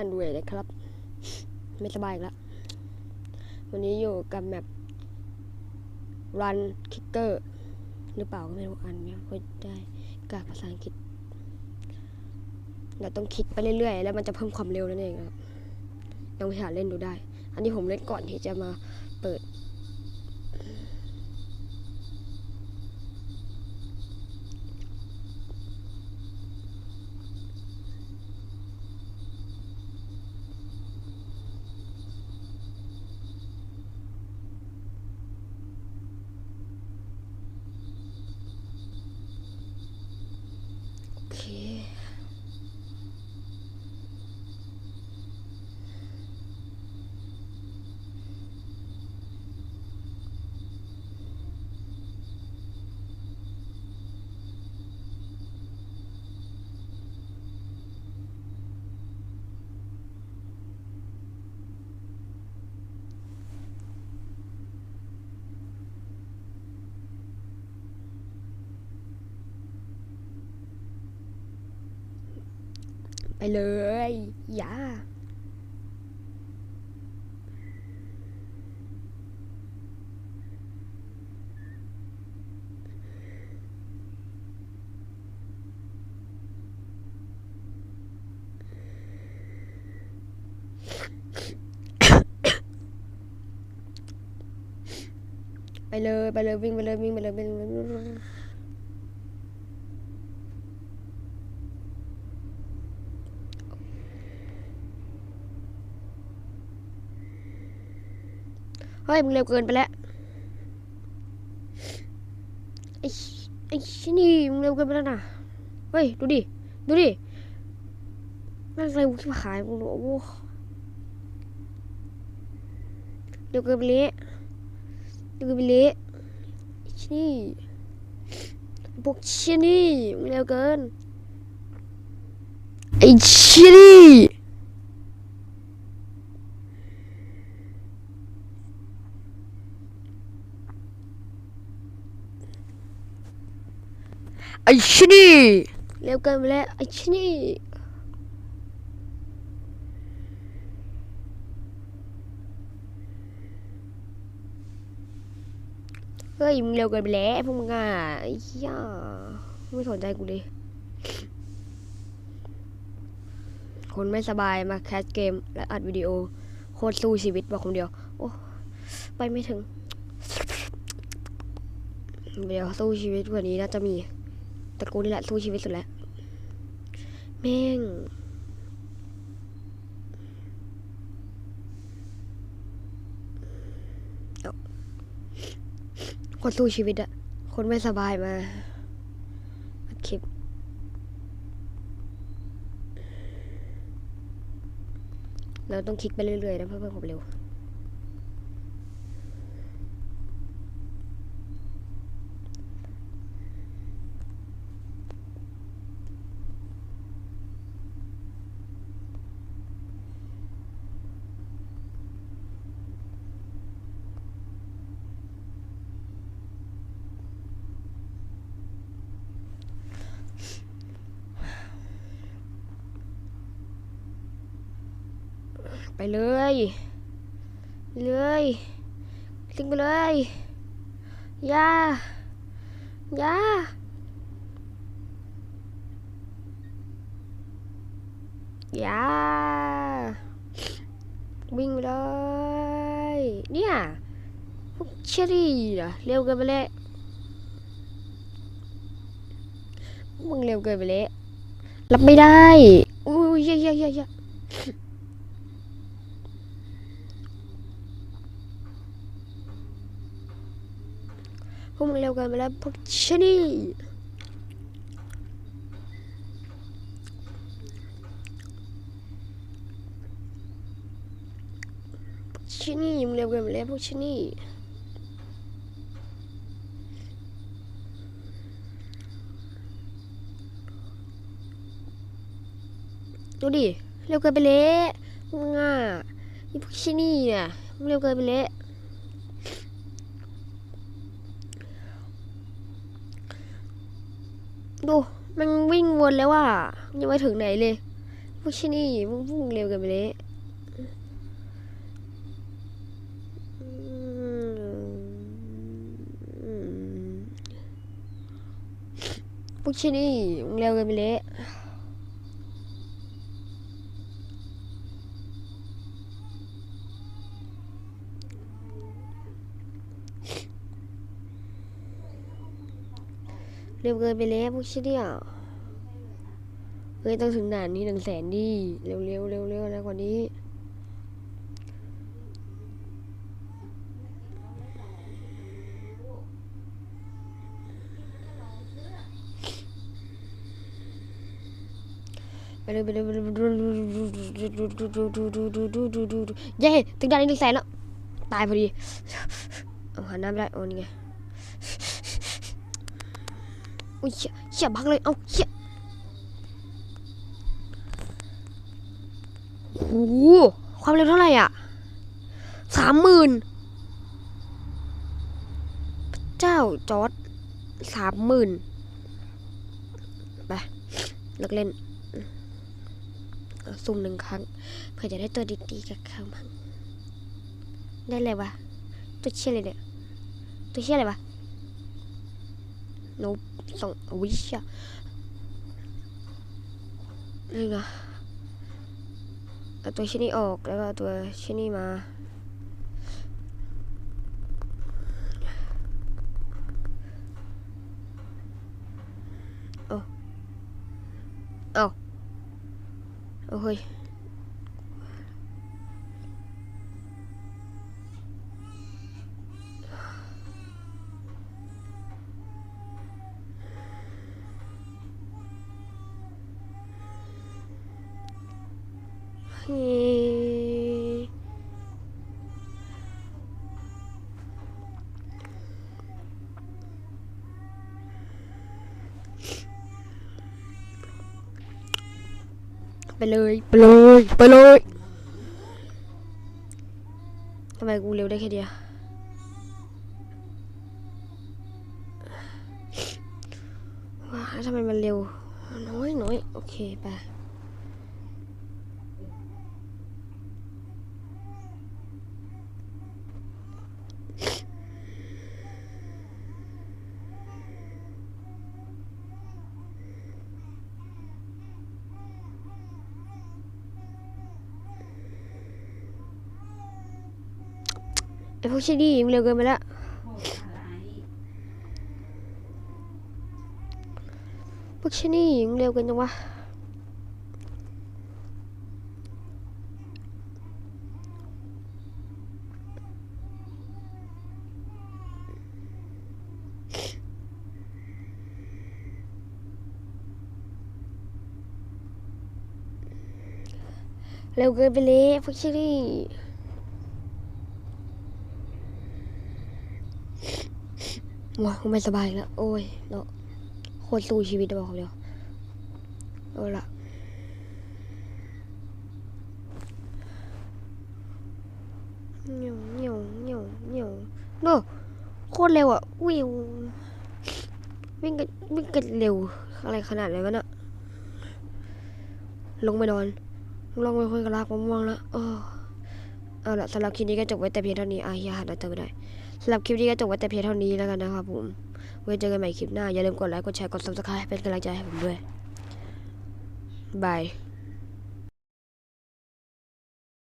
อันด้วยนะครับ ไม่สบายแล้ว วันนี้อยู่กับแมป run kicker หรือเปล่าก็ไม่รู้อันไม่ค่อยได้กากภาษาอังกฤษเราต้องคิดไปเรื่อยๆ แล้วมันจะเพิ่มความเร็วนั่นเองครับลองไปหาเล่นดูได้ อันนี้ผมเล่นก่อนที่จะมาเปิด โอเคไปเลยอย่าไปเลยไปเลยวิ่งไปเลยวิ่งไปเลยวิ่งไปเลย เฮ้ยมึงเร็วเกินไปแล้วไอ้ชิไอ้ชินี่มึงเร็วเกินไปแล้วนะเฮ้ยดูดิดูดิแม่งเร็วที่ขายมึงโอ้โหเร็วเกินไปเละเร็วเกินไปเละไอชินี่พวกชินี่มึงเร็วเกินไอ้ชินี่ ไอ้ชินี่เร็วเกินไปแล้วไอ้ชินี่เฮ้ยมึงเร็วเกินไปแล้วพวกมึงอะไอ้เหี้ยไม่สนใจกูเลยคนไม่สบายมาแคสเกม และอัดวิดีโอ โคตรสู้ชีวิตบอกคนเดียว โอ้ไปไม่ถึง เดี๋ยวสู้ชีวิตกว่านี้น่าจะมี แต่กูนี่แหละสู้ชีวิตสุดแล้วแม่งคนสู้ชีวิตอะคนไม่สบายมาอัดคลิป เราต้องคลิกไปเรื่อยๆนะเพื่อเพิ่มความเร็ว ไปเลยเลยลิงไปเลยยายาอย่าวิ่งไปเลย เนี่ยพวกเชอรี่เหรอเร็วเกินไปแล้วมึงเร็วเกินไปแล้วรับไม่ได้ อุ้ยเยอะเยอะเยอะเยอะ พวกมึงเร็วเกินไปแล้วพวกชนี่ชะนี่มึงเร็วเกินไปแล้วพวกชะนี่ดูดิเร็วเกินไปเละมึงอะไอ้พวกชะนี่เนี่ยมึงเร็วเกินไปเละ ดูมันวิ่งวนแล้วว่ายังไม่ถึงไหนเลยพวกชินี่มันพุ่งเร็วกันไปเลยพวกชินี่มึงเร็วกันไปเลย เร็วเกินไปแล้วพวกชิเนี่ยเฮ้ยต้องถึงด่านนี้หนึ่งแสนดิเร็วเร็วเร็วเร็วนะกว่านี้ไปเลยไปเลยไปเลยเย้ถึงด่านนี้หนึ่งแสนแล้วตายพอดีเอาหันหน้าไม่ได้โอ้นี่ไงอุ้ย เชี่ยบักเลย เอาเชี่ยโอ้โหความเร็วเท่าไหร่อะสามหมื่นเจ้าจอร์ดสามหมื่นไปเลิกเล่นสุ่มหนึ่งครั้งเพื่อจะได้ตัวดีๆกับเขาบ้างได้เลยวะตัวเชี่ยอะไรเนี่ยตัวเชี่ยอะไรวะ โนบส่งวิชอะนี่ไงเอาตัวชิ้นนี้ออกแล้วก็ตัวชิ้นนี้มาเอาเอาเอาเฮ้ย ไปเลยไปเลยไปเลยทำไมกูเร็วได้แค่เดียวว้าทำไมมันเร็ว น้อยน้อยโอเคไป พวกชิดี้มันเร็วเกินไปแล้วพวกชิดี้มันเร็วเกินจังวะเร็วเกินไปเลยพวกชิดี้ ว้าไม่สบายแล้วโอ้ยเนาะโคตรสู้ชีวิตบอกเดียวเอาละเหนียวเหนียวเหนียวเหนียวโน่โคตรเร็วอะวิววิ่งกันวิ่งกันเร็วอะไรขนาดไหนวะน่ะลงไปนอนลงไปคุยกับลากมะม่วงแล้วโอ้เอาละสำหรับคลิปนี้ก็จบไว้แต่เพียงเท่านี้อะเฮียหาตัวไม่ได้ สำหรับคลิปนี้ก็จบไว้แต่เพียงเท่านี้แล้วกันนะครับผม ไว้เจอกันใหม่คลิปหน้า อย่าลืมกดไลค์ กดแชร์ กด subscribe เป็นกำลังใจให้ผมด้วย บาย